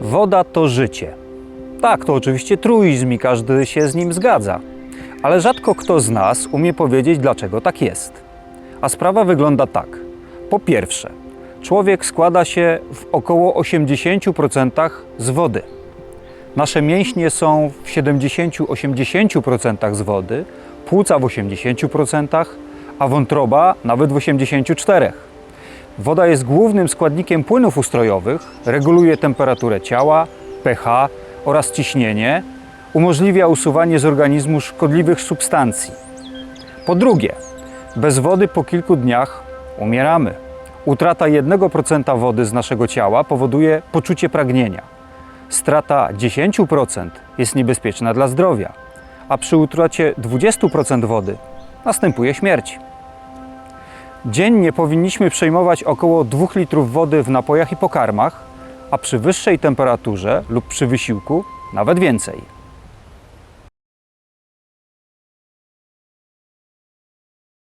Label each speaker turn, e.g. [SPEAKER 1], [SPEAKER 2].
[SPEAKER 1] Woda to życie. Tak, to oczywiście truizm i każdy się z nim zgadza. Ale rzadko kto z nas umie powiedzieć, dlaczego tak jest. A sprawa wygląda tak. Po pierwsze, człowiek składa się w około 80% z wody. Nasze mięśnie są w 70-80% z wody, płuca w 80%, a wątroba nawet w 84%. Woda jest głównym składnikiem płynów ustrojowych, reguluje temperaturę ciała, pH oraz ciśnienie, umożliwia usuwanie z organizmu szkodliwych substancji. Po drugie, bez wody po kilku dniach umieramy. Utrata 1% wody z naszego ciała powoduje poczucie pragnienia. Strata 10% jest niebezpieczna dla zdrowia, a przy utracie 20% wody następuje śmierć. Dziennie powinniśmy przejmować około 2 litrów wody w napojach i pokarmach, a przy wyższej temperaturze lub przy wysiłku nawet więcej.